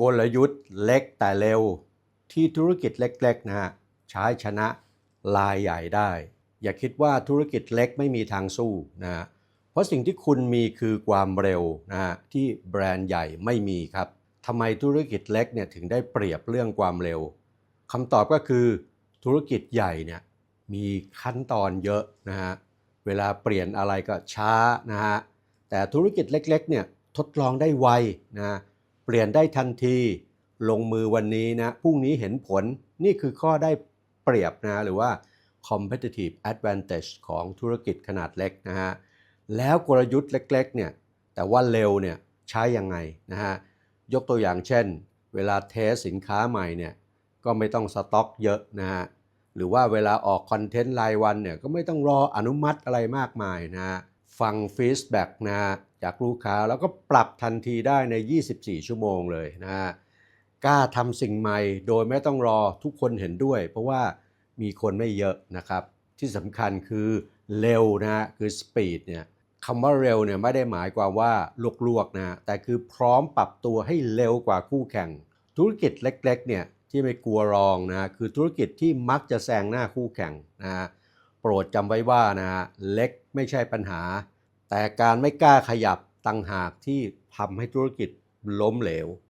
กลยุทธ์เล็กแต่เร็ว ที่ธุรกิจเล็กๆนะฮะใช้ชนะรายใหญ่ได้ อย่าคิดว่าธุรกิจเล็กไม่มีทางสู้นะฮะเพราะสิ่งที่คุณมีคือความเร็วนะฮะที่แบรนด์ใหญ่ไม่มีครับทำไมธุรกิจเล็กเนี่ยถึงได้เปรียบเรื่องความเร็วคำตอบก็คือธุรกิจใหญ่เนี่ยมีขั้นตอนเยอะนะฮะเวลาเปลี่ยนอะไรก็ช้านะฮะแต่ธุรกิจเล็กๆเนี่ยทดลองได้ไวนะ ปลี่ยนได้ทันที ลงมือวันนี้นะพรุ่งนี้เห็นผลนี่คือข้อได้เปรียบนะหรือว่า competitive advantage ของธุรกิจขนาดเล็กนะฮะแล้วกลยุทธ์เล็กๆเนี่ยแต่ว่าเร็วเนี่ยใช้ยังไงนะฮะยกตัวอย่างเช่น เวลาเทสสินค้าใหม่เนี่ยก็ไม่ต้องสต็อกเยอะนะฮะหรือว่าเวลาออกคอนเทนต์รายวันเนี่ยก็ไม่ต้องรออนุมัติอะไรมากมายนะฮะ ฟังฟีดแบ็กนะฮะจากลูกค้าแล้วก็ปรับทันทีได้ใน 24 ชั่วโมงเลยนะฮะกล้าทำสิ่งใหม่โดยไม่ต้องรอทุกคนเห็นด้วย เพราะว่ามีคนไม่เยอะนะครับ ที่สำคัญคือเร็วนะฮะคือ speed เนี่ยคำว่าเร็วเนี่ยไม่ได้หมายความว่าลวกๆนะแต่คือพร้อมปรับตัวให้เร็วกว่าคู่แข่ง ธุรกิจเล็กๆเนี่ยที่ไม่กลัวรองนะคือธุรกิจที่มักจะแซงหน้าคู่แข่งนะฮะ โปรดจำไว้ว่านะฮะเล็กไม่ใช่ปัญหา แต่การไม่กล้าขยับต่างหากที่ทำให้ธุรกิจล้มเหลว